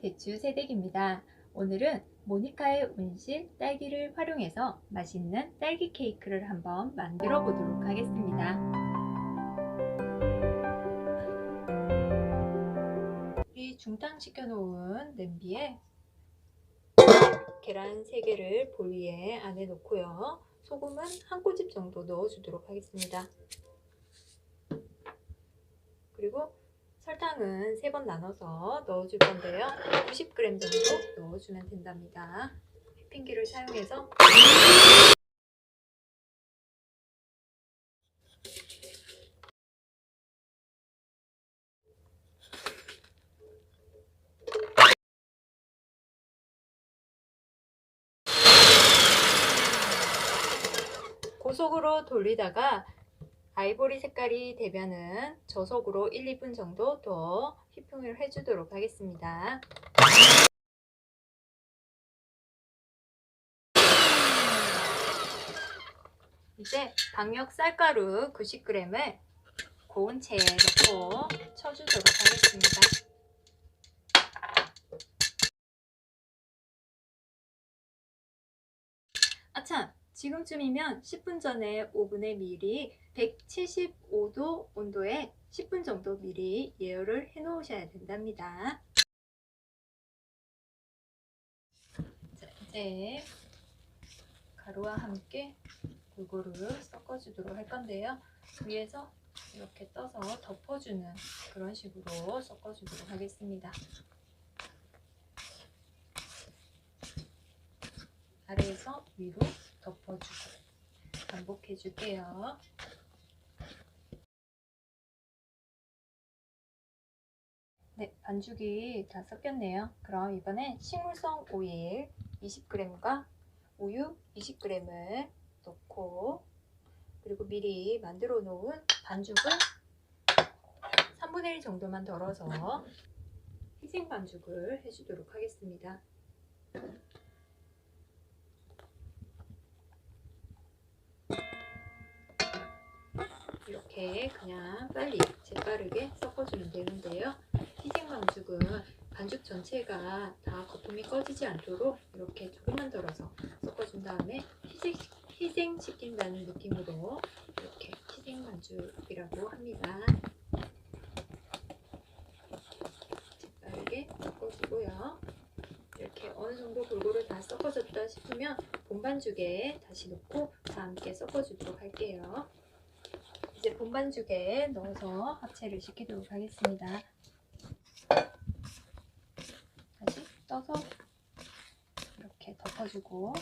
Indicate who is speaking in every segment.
Speaker 1: 대추 세댁입니다. 오늘은 모니카의 온실 딸기를 활용해서 맛있는 딸기 케이크를 한번 만들어 보도록 하겠습니다. 이 중탕시켜 놓은 냄비에 계란 3개를 볼 위에 안에 놓고요. 소금은 한 꼬집 정도 넣어주도록 하겠습니다. 그리고 설탕은 세 번 나눠서 넣어줄 건데요. 90g 정도 넣어주면 된답니다. 휘핑기를 사용해서 고속으로 돌리다가 아이보리 색깔이 되면은 저속으로 1, 2분 정도 더 휘핑을 해주도록 하겠습니다. 이제 박력 쌀가루 90g을 고운 채에 넣고 쳐주도록 하겠습니다. 아참! 지금쯤이면 10분 전에 오븐에 미리 175도 온도에 10분 정도 미리 예열을 해 놓으셔야 된답니다. 자, 이제 가루와 함께 골고루 섞어주도록 할 건데요. 위에서 이렇게 떠서 덮어주는 그런 식으로 섞어주도록 하겠습니다. 아래에서 위로 덮어주고 반복해 줄게요. 네, 반죽이 다 섞였네요. 그럼 이번에 식물성 오일 20g과 우유 20g을 넣고 그리고 미리 만들어 놓은 반죽을 3분의 1 정도만 덜어서 희생 반죽을 해주도록 하겠습니다. 이렇게 그냥 빨리 재빠르게 섞어주면 되는데요. 희생 반죽은 반죽 전체가 다 거품이 꺼지지 않도록 이렇게 조금만 덜어서 섞어준 다음에 희생, 희생시킨다는 느낌으로 이렇게 희생 반죽이라고 합니다. 재빠르게 섞어주고요. 이렇게 어느 정도 골고루 다 섞어졌다 싶으면 본반죽에 다시 넣고 다 함께 섞어주도록 할게요. 이제 본반죽에 넣어서 합체를 시키도록 하겠습니다. 다시 떠서 이렇게 덮어주고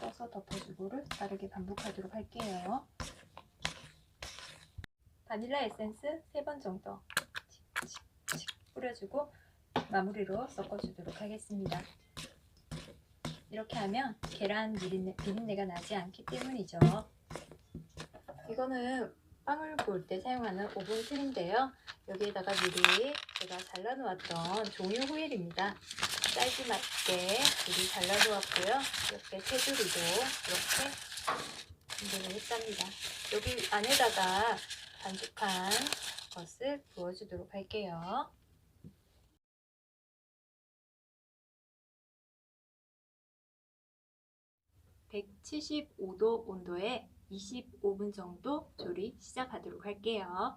Speaker 1: 떠서 덮어주고를 빠르게 반복하도록 할게요. 바닐라 에센스 3번 정도 뿌려주고 마무리로 섞어주도록 하겠습니다. 이렇게 하면 계란 비린내, 비린내가 나지 않기 때문이죠. 이거는 빵을 구울 때 사용하는 오븐 틀인데요. 여기에다가 미리 제가 잘라놓았던 종이 호일입니다. 딸기 맛있게 미리 잘라놓았고요. 이렇게 테두리도 이렇게 준비를 했답니다. 여기 안에다가 반죽한 것을 부어주도록 할게요. (175도) 온도에 25분 정도 조리 시작하도록 할게요.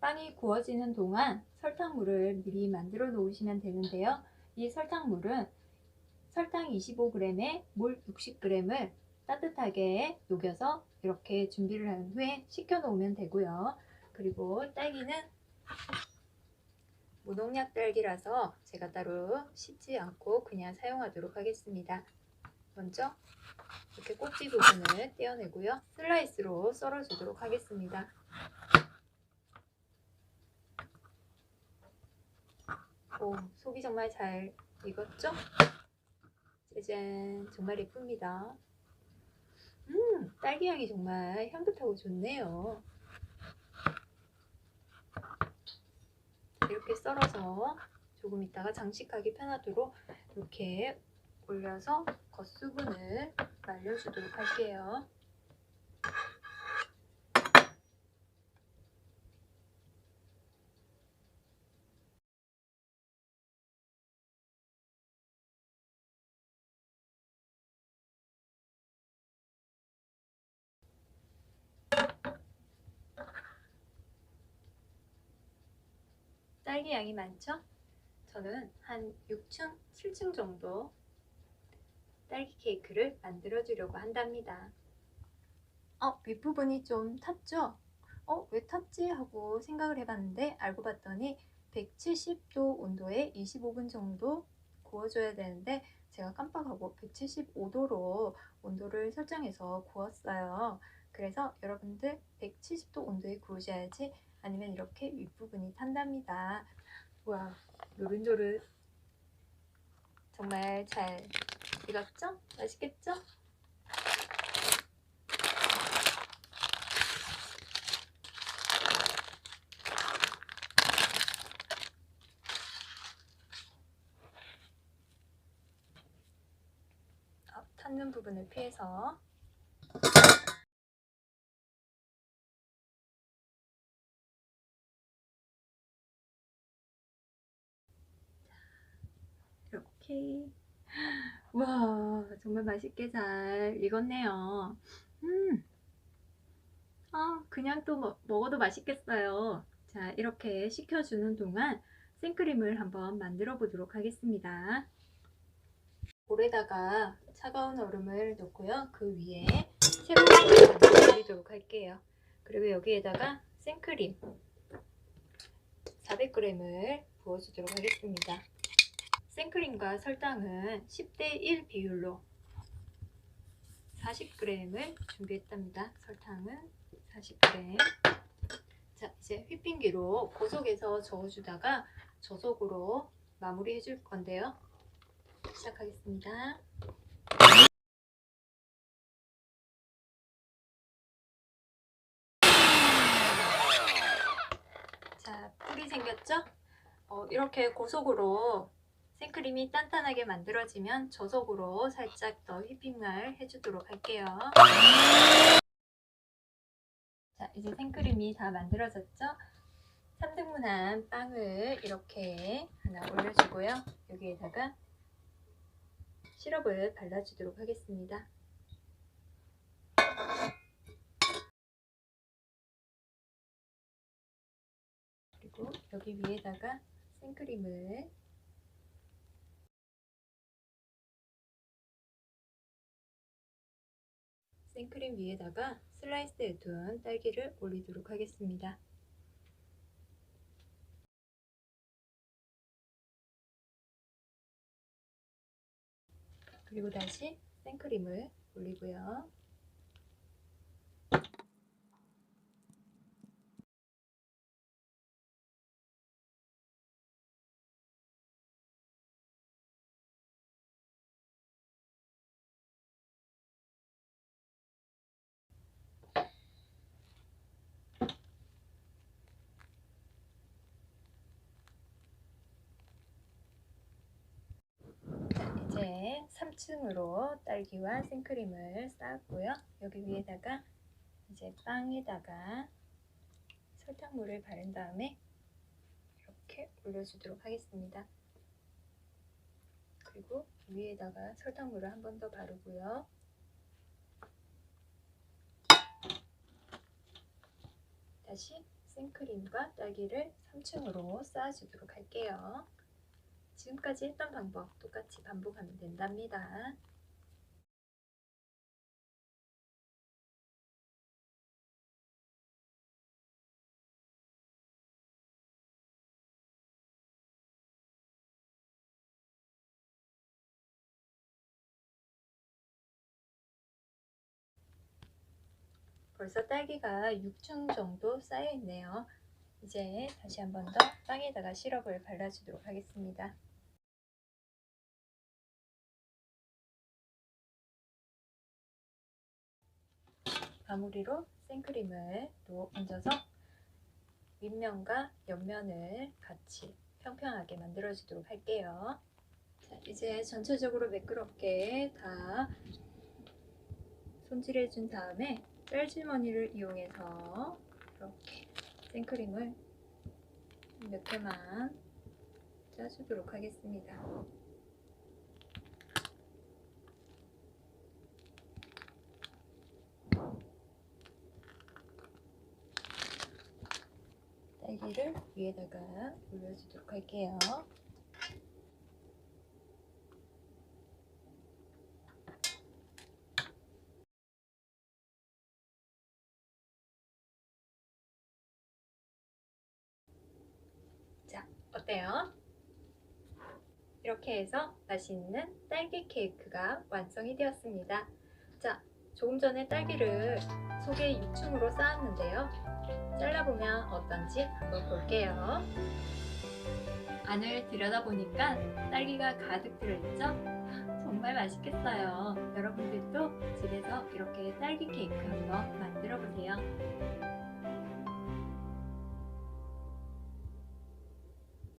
Speaker 1: 빵이 구워지는 동안 설탕물을 미리 만들어 놓으시면 되는데요. 이 설탕물은 설탕 25g에 물 60g을 따뜻하게 녹여서 이렇게 준비를 한 후에 식혀 놓으면 되고요. 그리고 딸기는 무농약 딸기라서 제가 따로 씻지 않고 그냥 사용하도록 하겠습니다. 먼저 이렇게 꼭지 부분을 떼어내고요. 슬라이스로 썰어주도록 하겠습니다. 오, 속이 정말 잘 익었죠? 짜잔, 정말 예쁩니다. 음, 딸기 향이 정말 향긋하고 좋네요. 이렇게 썰어서 조금 있다가 장식하기 편하도록 이렇게 올려서 겉수분을 말려주도록 할게요. 딸기 양이 많죠? 저는 한 6층, 7층 정도 딸기 케이크를 만들어 주려고 한답니다. 어, 윗부분이 좀 탔죠? 어, 왜 탔지? 하고 생각을 해봤는데 알고 봤더니 170도 온도에 25분 정도 구워줘야 되는데 제가 깜빡하고 175도로 온도를 설정해서 구웠어요. 그래서 여러분들 170도 온도에 구우셔야지 아니면 이렇게 윗부분이 탄답니다. 와, 노릇노릇. 정말 잘 익었죠? 맛있겠죠? 어, 탔는 부분을 피해서 이렇게 와 정말 맛있게 잘 익었네요. 음. 아 그냥 또 먹, 먹어도 맛있겠어요. 자 이렇게 식혀주는 동안 생크림을 한번 만들어 보도록 하겠습니다. 볼에다가 차가운 얼음을 넣고요. 그 위에 새로운 얼음을 올리도록 할게요. 그리고 여기에다가 생크림 400g을 부어주도록 하겠습니다 생크림과 설탕은 10대 1 비율로 40g을 준비했답니다. 설탕은 40g. 자, 이제 휘핑기로 고속에서 저어주다가 저속으로 마무리 해줄 건데요. 시작하겠습니다. 자, 풀이 생겼죠? 어, 이렇게 고속으로 생크림이 단단하게 만들어지면 저속으로 살짝 더 휘핑을 해주도록 할게요. 자, 이제 생크림이 다 만들어졌죠? 3등분한 빵을 이렇게 하나 올려주고요. 여기에다가 시럽을 발라주도록 하겠습니다. 그리고 여기 위에다가 생크림을 생크림 위에다가 슬라이스 해둔 딸기를 올리도록 하겠습니다. 그리고 다시 생크림을 올리고요. 이제 3층으로 딸기와 생크림을 쌓았고요. 여기 위에다가 이제 빵에다가 설탕물을 바른 다음에 이렇게 올려주도록 하겠습니다. 그리고 위에다가 설탕물을 한 번 더 바르고요. 다시 생크림과 딸기를 3층으로 쌓아주도록 할게요. 지금까지 했던 방법 똑같이 반복하면 된답니다. 벌써 딸기가 6층 정도 쌓여 있네요. 이제 다시 한 번 더 빵에다가 시럽을 발라주도록 하겠습니다. 마무리로 생크림을 또 얹어서 윗면과 옆면을 같이 평평하게 만들어 주도록 할게요. 자, 이제 전체적으로 매끄럽게 다 손질해 준 다음에 짤주머니를 이용해서 이렇게 생크림을 몇 개만 짜주도록 하겠습니다. 딸기를 위에다가 올려주도록 할게요. 자, 어때요? 이렇게 해서 맛있는 딸기 케이크가 완성이 되었습니다. 자, 조금 전에 딸기를 속에 6층으로 쌓았는데요. 잘라보면 어떤지 한번 볼게요. 안을 들여다보니까 딸기가 가득 들어있죠? 정말 맛있겠어요. 여러분들도 집에서 이렇게 딸기 케이크 한번 만들어 보세요.